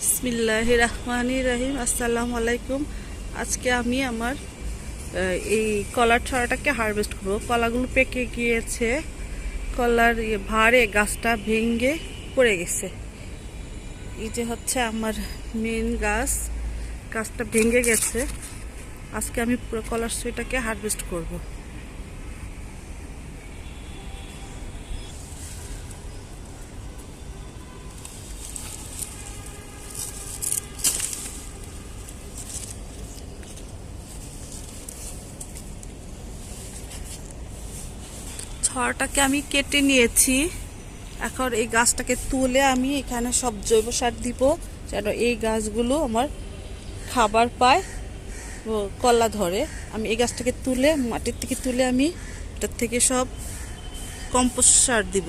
বিসমিল্লাহ রহমান রাহিম আসসালামু আলাইকুম আজকে আমি আমার এই কলার ছড়াটাকে হারভেস্ট করব। কলাগুলো পেকে গিয়েছে। কলার ইয়ে ভারে গাছটা ভেঙে পড়ে গেছে। এই যে হচ্ছে আমার মেন গাছ। গাছটা ভেঙে গেছে। আজকে আমি পুরো কলার ছড়িটাকে হারভেস্ট করব। ছড়াটাকে আমি কেটে নিয়েছি। এখন এই গাছটাকে তুলে আমি এখানে সব জৈব সার দিব, যেন এই গাছগুলো আমার খাবার পায় কলা ধরে। আমি এই গাছটাকে তুলে, মাটির থেকে তুলে আমি এটার থেকে সব কম্পোস্ট সার দিব।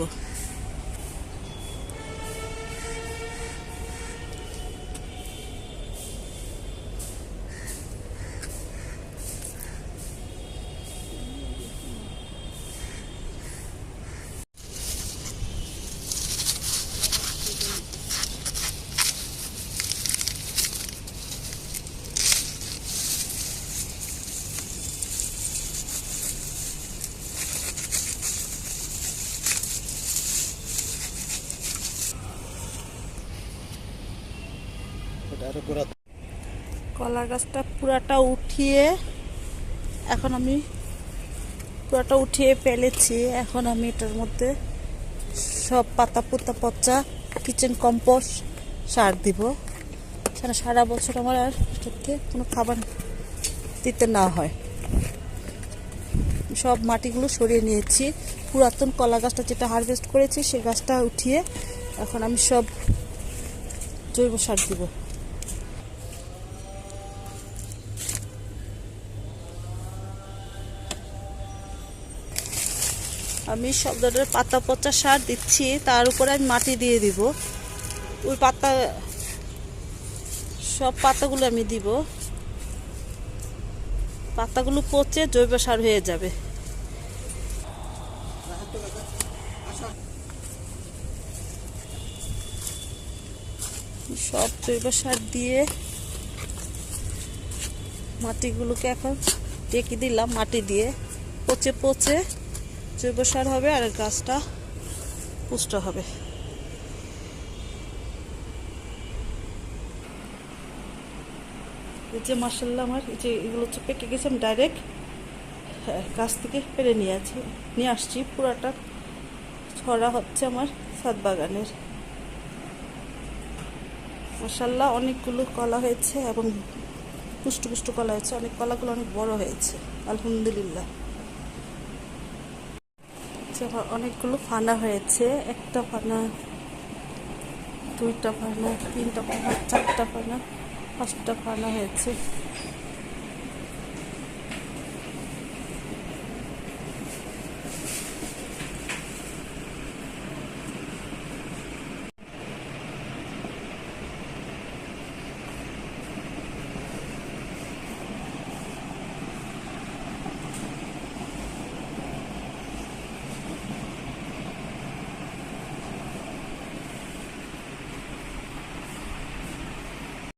কলা গাছটা পুরাটা উঠিয়ে এখন আমি পুরাটা উঠিয়ে ফেলেছি। এখন আমি এটার মধ্যে সব পাতা পুতা, পচা কিচেন কম্পোস্ট সার দিব। যেন সারা বছর আমার আর এটাতে কোনো খাবার দিতে না হয়। সব মাটিগুলো সরিয়ে নিয়েছি। পুরাতন কলা গাছটা যেটা হারভেস্ট করেছি সেই গাছটা উঠিয়ে এখন আমি সব জৈব সার দিব। আমি সব ধরনের পাতা পচা সার দিচ্ছি, তার উপরে আমি মাটি দিয়ে দিব। ওই পাতা, সব পাতাগুলো আমি দিব। পাতাগুলো পচে জৈব সার হয়ে যাবে। সব জৈব সার দিয়ে মাটিগুলোকে এখন টেকে দিলাম মাটি দিয়ে। পচে পচে জৈব সার হবে আর গাছটা পুষ্ট হবে। এই যে মাসাল্লাহ আমার, এই যে এগুলো হচ্ছে পেকে গেছে, আমি ডাইরেক্ট গাছ থেকে পেরে নিয়ে আছি, নিয়ে আসছি। পুরাটা ছড়া হচ্ছে আমার সাত বাগানের। মাসাল্লাহ অনেকগুলো কলা হয়েছে এবং পুষ্ট পুষ্ট কলা হয়েছে। অনেক কলাগুলো অনেক বড় হয়েছে, আলহামদুলিল্লাহ। হচ্ছে অনেকগুলো ফানা হয়েছে। একটা ফানা, দুইটা ফানা, তিনটা ফানা, চারটা ফানা, পাঁচটা ফানা হয়েছে।